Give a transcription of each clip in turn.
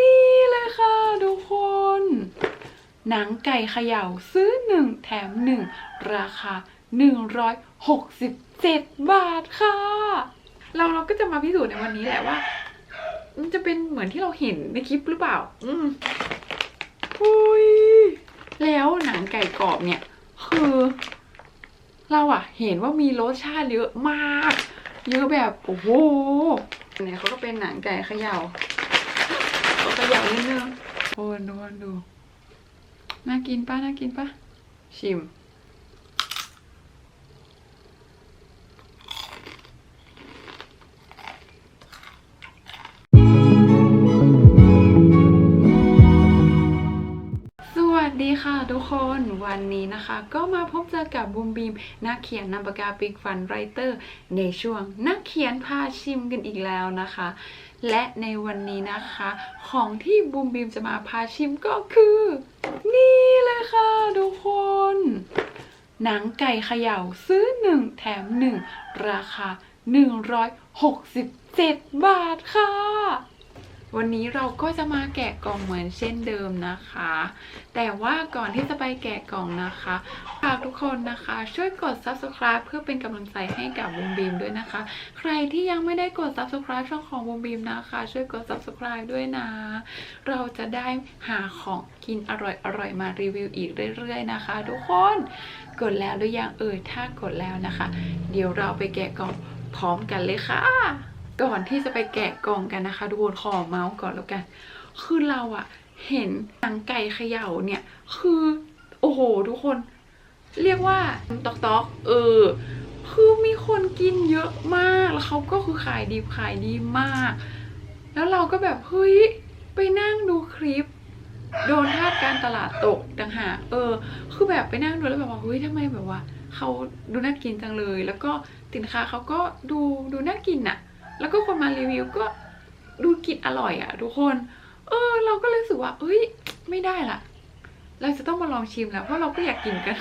นี่เลยค่ะทุกคน หนังไก่เขย่าซื้อหนึ่งแถมหนึ่งราคา 167 บาทค่ะ เราเราก็จะมาพิสูจน์ในวันนี้แหละว่า มันจะเป็นเหมือนที่เราเห็นในคลิปหรือเปล่า อืมอุ้ยแล้วหนังไก่กรอบเนี่ย คือ เราอะเห็นว่ามีรสชาติเยอะมาก เยอะแบบ โอ้โหเนี่ยเขาก็เป็นหนังไก่เขยาเขา เขยับนิดนึงโอ้ดูดูน่ากินปะน่ากินปะชิม ค่ะทุกคนวันนี้นะคะก็มาพบเจอกับบูมบีมนักเขียนนามปากกาปิกฟันไรเตอร์ ในช่วงนักเขียนพาชิมกันอีกแล้วนะคะ และในวันนี้นะคะ ของที่บูมบีมจะมาพาชิมก็คือ นี่เลยค่ะทุกคน หนังไก่เขย่าซื้อหนึ่งแถมหนึ่งราคา 167 บาทค่ะ วันนี้เราก็จะมาแกะกล่องเหมือนเช่นเดิมนะคะ แต่ว่าก่อนที่จะไปแกะกล่องนะคะฝากทุกคนนะคะ ช่วยกด subscribe เพื่อเป็นกำลังใจให้กับบูมบีมด้วยนะคะ ใครที่ยังไม่ได้กด subscribe ช่องของบูมบีมนะคะ ช่วยกด subscribe ด้วยนะ เราจะได้หาของกินอร่อยๆมารีวิวอีกเรื่อย ๆ นะคะ ทุกคนกดแล้วหรือยังเอ่ยถ้ากดแล้วนะคะ เดี๋ยวเราไปแกะกล่องพร้อมกันเลยค่ะ ก่อนที่จะไปแกะกล่องกันนะคะทุกคนขอเมาส์ก่อนแล้วกัน คือเราอะเห็นหนังไก่เขย่าเนี่ย คือโอ้โหทุกคน เรียกว่าตอกตอกเออคือมีคนกินเยอะมากแล้วเขาก็คือขายดีขายดีมาก แล้วเราก็แบบเฮ้ยไปนั่งดูคลิป โดนทาสการตลาดตกต่างหากเออ คือแบบไปนั่งดูแล้วแบบว่าเฮ้ยทำไมแบบว่าเขาดูน่ากินจังเลย แล้วก็สินค้าเขาก็ดูดูน่ากินอะ แล้วก็คนมารีวิวก็ดูกินอร่อยอะทุกคน เออ เราก็เลยรู้สึกว่า เอ้ย ไม่ได้ละเราจะต้องมาลองชิมแล้ว เพราะเราก็อยากกินกัน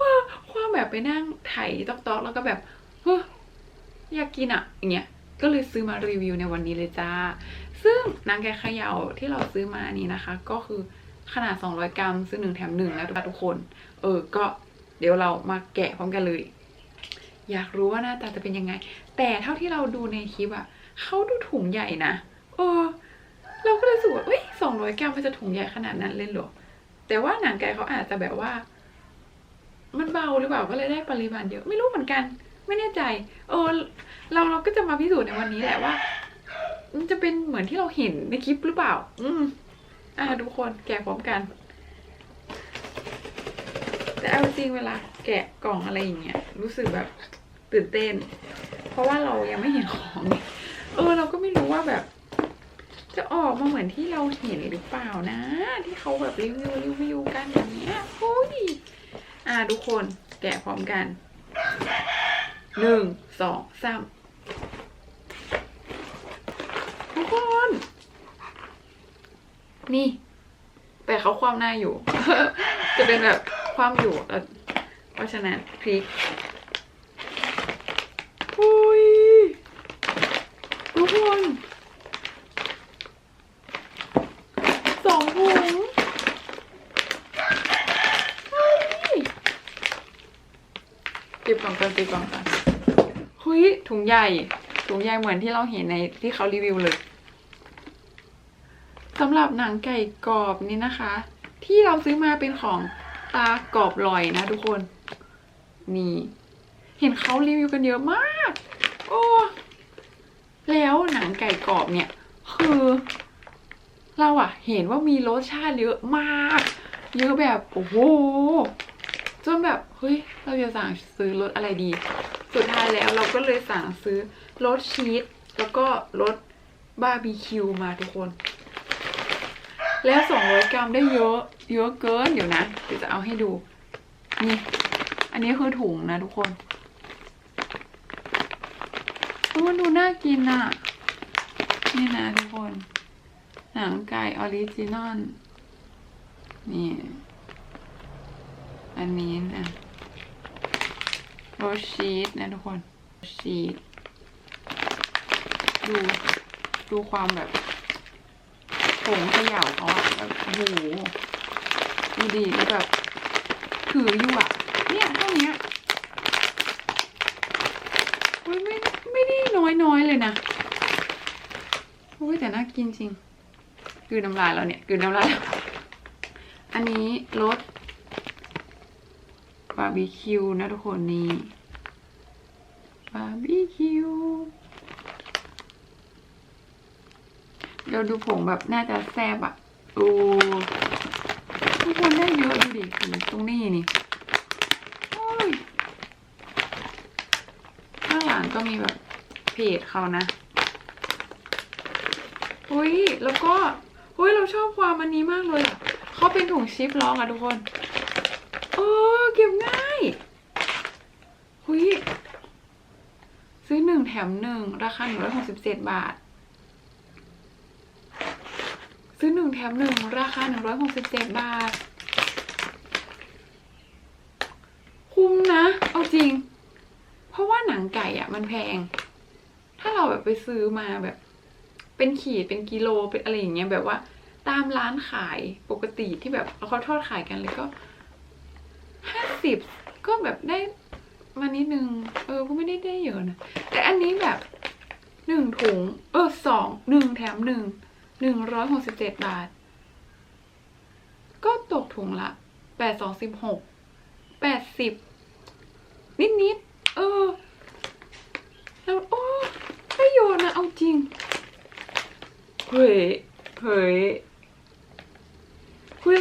ว่าความแบบไปนั่งไถตอกๆแล้วก็แบบเฮ้ยอยากกินอะอย่างเงี้ยก็เลยซื้อมารีวิวในวันนี้เลยจ้า ซึ่งนางแกขย่าที่เราซื้อมานี่นะคะ ก็คือขนาด 200 กรัม ซื้อหนึ่งแถมหนึ่งนะทุกคน เออ ก็เดี๋ยวเรามาแกะพร้อมกันเลย อยากรู้ว่าหน้าตาจะเป็นยังไง แต่เท่าที่เราดูในคลิปอะเขาดูถุงใหญ่นะเออ เราก็เลยรู้สึกว่าเอ้ยสองร้อยกรัมมันจะถุงใหญ่ขนาดนั้นเลยเหรอแต่ว่าหนังไก่เขาอาจจะแบบว่า มันเบาหรือเปล่าก็เลยได้ปริมาณเยอะไม่รู้เหมือนกัน ไม่แน่ใจ เออ เราเราก็จะมาพิสูจน์ในวันนี้แหละว่า มันจะเป็นเหมือนที่เราเห็นในคลิปหรือเปล่า อืมอะทุกคนแกะพร้อมกัน แต่เอาจริงเวลาแกะกล่องอะไรอย่างเงี้ยรู้สึกแบบ ตื่นเต้น เพราะว่าเรายังไม่เห็นของ เออ เราก็ไม่รู้ว่าแบบ จะออกมาเหมือนที่เราเห็นหรือเปล่านะ ที่เขาแบบรีวิวรีวิวกันอย่างเงี้ยโอ้ยอะทุกคนแกะพร้อมกันหนึ่งสองสามทุกคน นี่ แต่เขาความหน้าอยู่ จะเป็นแบบความอยู่เพราะฉะนั้นพริกอุ้ยทุก คนสองถุงเก็บกล่องกันเก็บกล่องกันเฮ้ยถุงใหญ่ ถุงใหญ่เหมือนที่เราเห็นในที่เขารีวิวเลยสำหรับหนังไก่กรอบนี่นะคะ ที่เราซื้อมาเป็นของตากรอบลอยนะทุกคน นี่ เห็นเขารีวิวกันเยอะมาก โอ้ แล้วหนังไก่กรอบเนี่ย คือ เราอะเห็นว่ามีรสชาติเยอะมาก เยอะแบบโอ้โหจนแบบเฮ้ยเราจะสั่งซื้อรสอะไรดี สุดท้ายแล้วเราก็เลยสั่งซื้อรสชีสแล้วก็รสบาร์บีคิวมาทุกคน แล้ว200กรัมได้เยอะเยอะเกินเดี๋ยวนะเดี๋ยวจะเอาให้ดูนี่อันนี้คือถุงนะทุกคน มันดูน่ากินอะ นี่นะทุกคน หนังไก่ออริจินอล นี่ อันนี้นะโรสชีสนะทุกคนโรชีสดู ดูความแบบผงเขย่าเขาอะแบบโหดูดีแล้วแบบถืออยู่อะเนี่ยเท่าเนี้ยโอ้ยไม่ไม่ได้ น้อยน้อยๆเลยนะโอ้ยแต่น่ากินจริงกืนน้ำลายแล้วเนี่ยกืนน้ำลายแล้วอันนี้รสบาร์บีคิวนะทุกคนนี่บาร์บีคิวเราดูผงแบบน่าจะแซ่บอะดูทุกคนได้เยอะดูดิตรงนี้นี่โอ้ยข้างหลังก็มีแบบ เพจเขานะ อุ้ยแล้วก็อุ้ยเราชอบความอันนี้มากเลยอะเขาเป็นถุงชิปล็อกอะทุกคนเออเก็บง่ายอุ้ยซื้อหนึ่งแถมหนึ่งราคาหนึ่งร้อยหกสิบเจ็ดบาท ซื้อหนึ่งแถมหนึ่งราคาหนึ่งร้อยหกสิบเจ็ดบาท คุ้มนะ เอาจริง เพราะว่าหนังไก่อะมันแพง ถ้าเราแบบไปซื้อมาแบบ เป็นขีดเป็นกิโลเป็นอะไรอย่างเงี้ยแบบว่า ตามร้านขายปกติที่แบบเขาทอดขายกันเลยก็ห้าสิบก็แบบได้มานิดนึง เออก็ไม่ได้ได้เยอะนะแต่อันนี้แบบหนึ่งถุง เออสองหนึ่งแถมหนึ่งหนึ่งร้อยหกสิบเจ็ดบาท ก็ตกถุงละแปดสองสิบหกแปดสิบนิดนิดๆเออแล้วโอ้ ริงเฮ้ยเฮ้ยคือ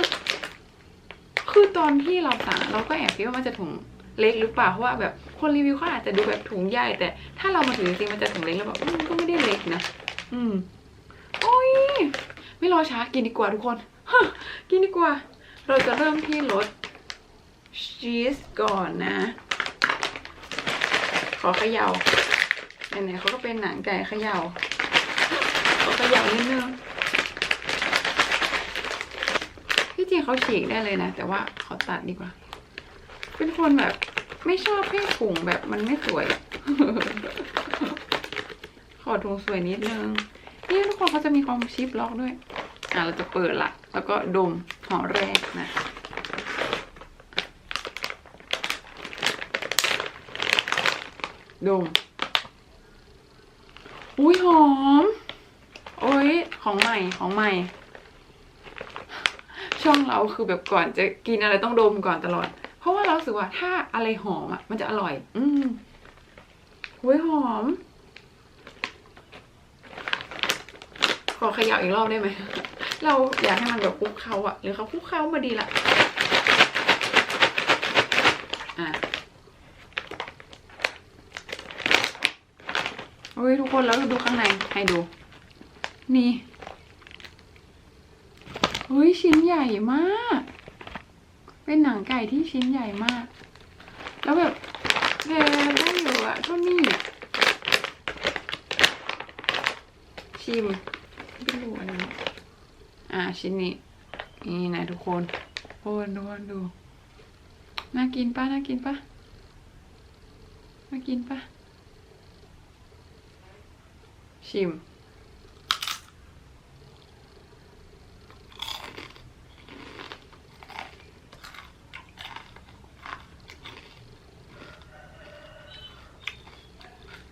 คือตอนที่เราสั่งเราก็แอบคิดว่ามันจะถุงเล็กหรือเปล่าเพราะว่าแบบคนรีวิวเขาอาจจะดูแบบถุงใหญ่แต่ถ้าเรามาถือจริงมันจะถุงเล็กแล้วแบบก็ไม่ได้เล็กนะอืมโอ้ยไม่รอช้ากินดีกว่าทุกคนกินดีกว่า เราจะเริ่มที่รสชีสก่อนนะ ขอเขย่า ไหนๆเขาก็เป็นหนังไก่เขย่าขอเขย่านิดนึงที่จริงเขาฉีกได้เลยนะ แต่ว่าขอตัดดีกว่า เป็นคนแบบ ไม่ชอบให้ถุงแบบมันไม่สวย ขอถุงสวยนิดนึงนี่ทุกคนเขาจะมีความชิปล็อกด้วย อะเราจะเปิดละ แล้วก็ดมห่อแรกนะดม อุ้ยหอม โอ้ยของใหม่ของใหม่ ช่องเราคือแบบก่อนจะกินอะไรต้องดมก่อนตลอด เพราะว่าเราสึกว่าถ้าอะไรหอมอะ มันจะอร่อย อืมอุ้ยหอม ขอขย่าอีกรอบได้ไหม เราอยากให้มันแบบคุกเคล้าอะ หรือเขาคุกเคล้ามาดีละอะ อ้ยทุกคนแล้วดูข้างในให้ดู นี่เฮ้ยชิ้นใหญ่มาก เป็นหนังไก่ที่ชิ้นใหญ่มาก แล้วแบบแกได้อยู่อะเท่านี้อะชิมไม่รู้อันนี้อ่าชิ้นนี้นี่นะทุกคนโอนดูโอนดูน่ากินปะน่ากินปะน่ากินปะ ชิม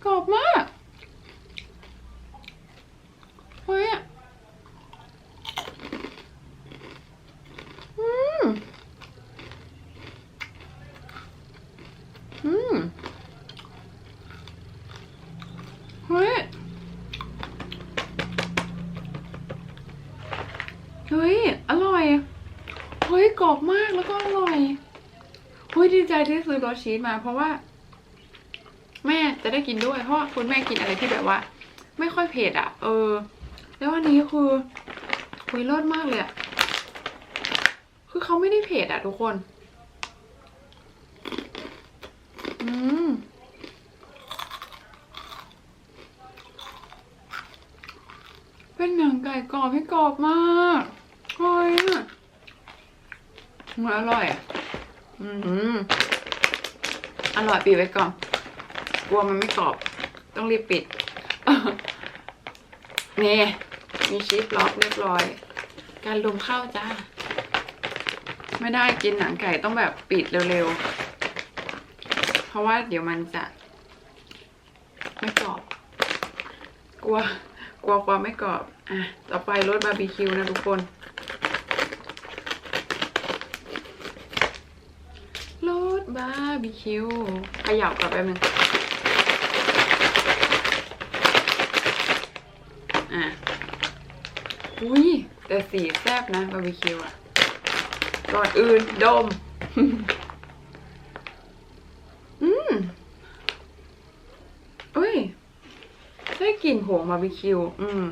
กรอบมาก เฮ้ยอะอืม อืม เฮ้ย เฮ้ย อร่อย เฮ้ย กรอบมากแล้วก็อร่อยเฮ้ยดีใจที่ซื้อรสชีสมา เพราะว่า แม่จะได้กินด้วย เพราะว่าคุณแม่กินอะไรที่แบบว่า ไม่ค่อยเผ็ดอะ เออ แล้วอันนี้คือคุยรสมากเลยอะ คือเขาไม่ได้เผ็ดอะทุกคน อืมเป็นหนังไก่กรอบที่กรอบมาก มันอร่อยอะอืมอร่อยปิดไว้ก่อน กลัวมันไม่กรอบ ต้องรีบปิด นี่ มีชีสล็อกเรียบร้อย การรวมข้าวจ้า ไม่ได้กินหนังไก่ต้องแบบปิดเร็วๆ เพราะว่าเดี๋ยวมันจะ ไม่กรอบ กลัว กลัวความไม่กรอบ อะ ต่อไปรสบาร์บีคิวนะทุกคน รส บาร์บีคิวขยับกลับไปบนึงอะอุ้ยแต่สีแซ่บนะบาร์บีคิวอะก่อนอื่นดม อืมอุ้ยได้กลิ่นผงบาร์บีคิว อืม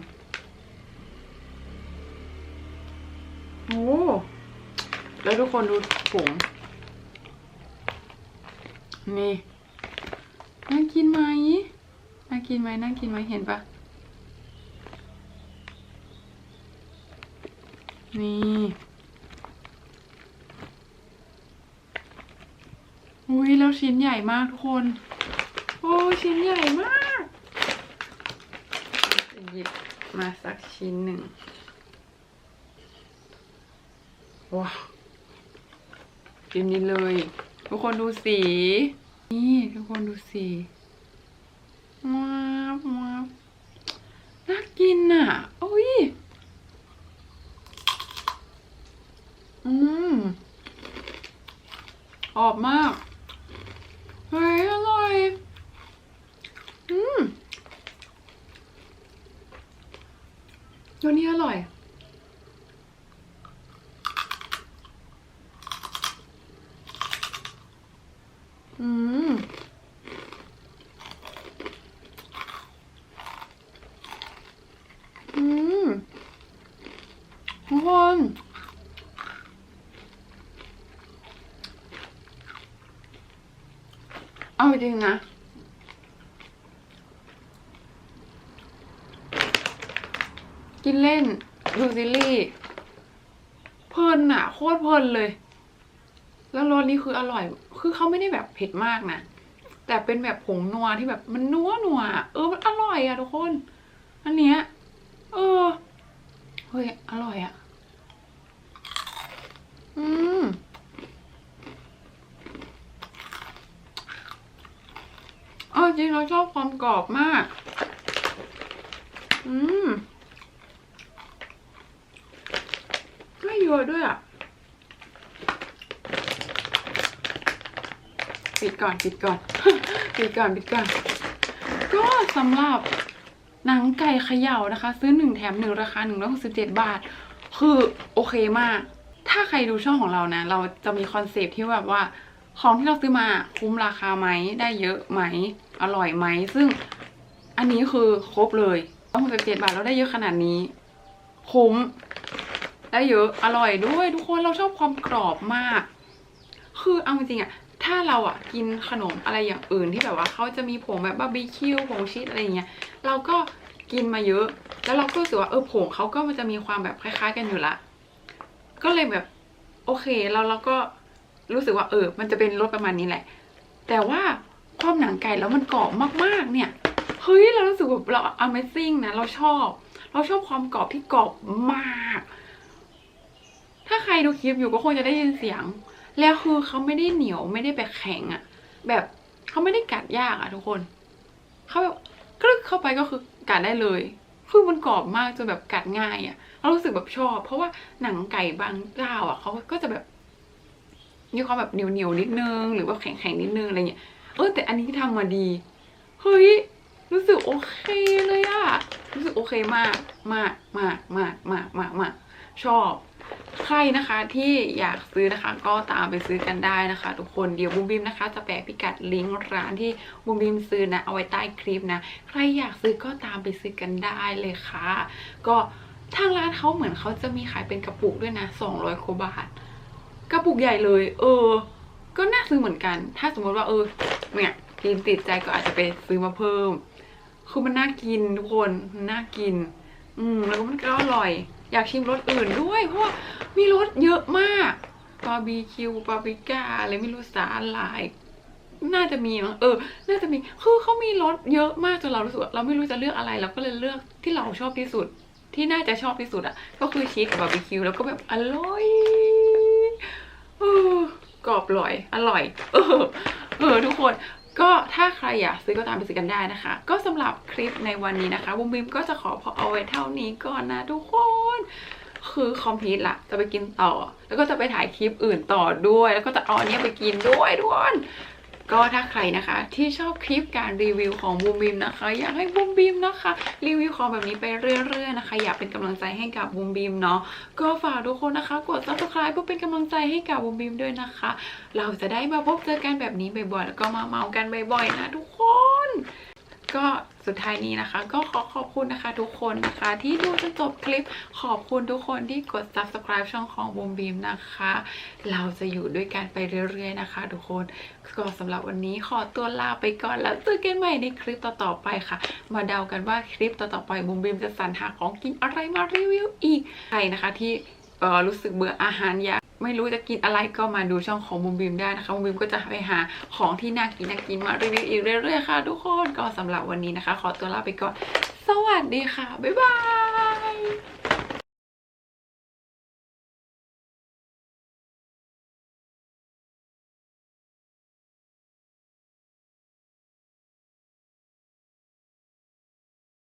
โอ้แล้วทุกคนดูผง นี่น่ากินไหมน่ากินไหมน่ากินไหมเห็นปะนี่อุ้ยแล้วชิ้นใหญ่มากทุกคน โอ้ชิ้นใหญ่มากหยิบมาสักชิ้นหนึ่งว้าวกินนี้เลย ทุกคนดูสี นี่ทุกคนดูสีว้าวว้าวน่ากินอะ โอ้ย อืมออบมาก เฮ้ย อร่อย อืมตัวนี้อร่อย อืม อืม ทุกคน เอา จริงนะกินเล่นดูซีรีส์เพลินอะโคตรเพลินเลย แล้วรสนี้คืออร่อย คือเขาไม่ได้แบบเผ็ดมากนะ แต่เป็นแบบผงนัวที่แบบมันนัวนัวเออมันอร่อยอะทุกคน อันเนี้ยเออเฮ้ยอร่อยอะอืม อจริงเราชอบความกรอบมาก อืมไม่เยอะด้วยอะ ปิดก่อนปิดก่อน ปิดก่อนปิดก่อน ก็สำหรับหนังไก่เขย่านะคะ ซื้อหนึ่งแถมหนึ่งราคาหนึ่งร้อยหกสิบเจ็ดบาท คือโอเคมาก ถ้าใครดูช่องของเรานะ เราจะมีคอนเซปที่แบบว่า ของที่เราซื้อมาคุ้มราคาไหมได้เยอะไหมอร่อยไหม ซึ่งอันนี้คือครบเลยต้องสิบเจ็ดบาทแล้วได้เยอะขนาดนี้ คุ้ม ได้เยอะอร่อยด้วย ทุกคนเราชอบความกรอบมาก คือเอาจริงๆอะถ้าเราอะกินขนมอะไรอย่างอื่นที่แบบว่าเขาจะมีผงแบบบาร์บีคิวผงชีสอะไรอย่างเงี้ยเราก็กินมาเยอะ แล้วเราก็รู้สึกว่าเออผงเขาก็มันจะมีความแบบคล้าย ๆ กันอยู่ละ ก็เลยแบบ โอเคเราเราก็ รู้สึกว่าเออ มันจะเป็นรสประมาณนี้แหละ แต่ว่าความหนังไก่แล้วมันกรอบมากๆ เนี่ย เฮ้ย เรารู้สึกแบบเรา Amazing นะ เราชอบ เราชอบความกรอบที่กรอบมาก ถ้าใครดูคลิปอยู่ก็คงจะได้ยินเสียง แล้วคือเขาไม่ได้เหนียวไม่ได้แบบแข็งอะแบบเขาไม่ได้กัดยากอะทุกคน เขาแบบกรึกเข้าไปก็คือกัดได้เลยคือมันกรอบมากจนแบบกัดง่ายอะเรารู้สึกแบบชอบ เพราะว่าหนังไก่บางเจ้าอะเขาก็จะแบบ มีความแบบเหนียวเหนียวนิดนึง หรือว่าแข็งแข็งนิดนึงอะไรเงี้ยเออแต่อันนี้ทำมาดี เฮ้ย รู้สึกโอเคเลยอะรู้สึกโอเคมากมากมากมากมากมากมากชอบใครนะคะที่อยากซื้อนะคะก็ตามไปซื้อกันได้นะคะ ทุกคนเดี๋ยวบูมบิมนะคะ จะแปะพิกัดลิงก์ร้านที่บูมบิมซื้อนะเอาไว้ใต้คลิปนะ ใครอยากซื้อก็ตามไปซื้อกันได้เลยค่ะ ก็ทางร้านเขาเหมือนเขาจะมีขายเป็นกระปุกด้วยนะ 200กว่าบาท กระปุกใหญ่เลย เออ ก็น่าซื้อเหมือนกัน ถ้าสมมติว่าเออ เนี่ยกินติดใจก็อาจจะไปซื้อมาเพิ่ม คือมันน่ากินทุกคนน่ากิน อืมแล้วก็มันก็อร่อย อยากชิมรสอื่นด้วย เพราะว่ามีรสเยอะมากบาร์บีคิวบาร์บีก้าอะไรไม่รู้สาหร่ายน่าจะมีมั้งเออ น่าจะมี คือเขามีรสเยอะมากจนเรารู้สึกเราไม่รู้จะเลือกอะไรเราก็เลยเลือกที่เราชอบที่สุด ที่น่าจะชอบที่สุดอะ ก็คือชีสกับบาร์บีคิวแล้วก็แบบอร่อย กรอบอร่อยอร่อย เออเออทุกคนก็ถ้าใครอยากซื้อก็ตามไปซื้อกันได้นะคะ ก็สำหรับคลิปในวันนี้นะคะบุมบิมก็จะขอพอเอาไว้เท่านี้ก่อนนะทุกคน คือคอมพิวต์ละจะไปกินต่อ แล้วก็จะไปถ่ายคลิปอื่นต่อด้วย แล้วก็จะเอาอันเนี้ยไปกินด้วยทุกคน ก็ถ้าใครนะคะที่ชอบคลิปการรีวิวของบูมบิมนะคะ อยากให้บูมบิมนะคะ รีวิวของแบบนี้ไปเรื่อยๆนะคะ อยากเป็นกำลังใจให้กับบูมบิมเนาะก็ฝากทุกคนนะคะ กด subscribe เพื่อเป็นกำลังใจให้กับบูมบิมด้วยนะคะ เราจะได้มาพบเจอกันแบบนี้บ่อยๆแล้วก็มาเมากันบ่อยๆนะทุกคน ก็สุดท้ายนี้นะคะ ก็ขอขอบคุณนะคะทุกคนนะคะ ที่ดูจนจบคลิปขอบคุณทุกคนที่กด subscribe ช่องของบูมบีมนะคะ เราจะอยู่ด้วยกันไปเรื่อยๆนะคะ ทุกคนก็สำหรับวันนี้ขอตัวลาไปก่อนแล้วเจอกันใหม่ในคลิปต่อๆไปค่ะ มาเดากันว่าคลิปต่อๆไปบูมบีมจะสรรหาของกินอะไรมารีวิวอีกใครนะคะที่รู้สึกเบื่ออาหารอยาก ไม่รู้จะกินอะไรก็มาดูช่องของบูมบิมได้นะคะบูมบิมก็จะไปหาของที่น่ากินน่ากินมารีวิวอีกเรื่อยๆค่ะ ทุกคนก็สำหรับวันนี้นะคะ ขอตัวลาไปก่อน สวัสดีค่ะ บ๊ายบาย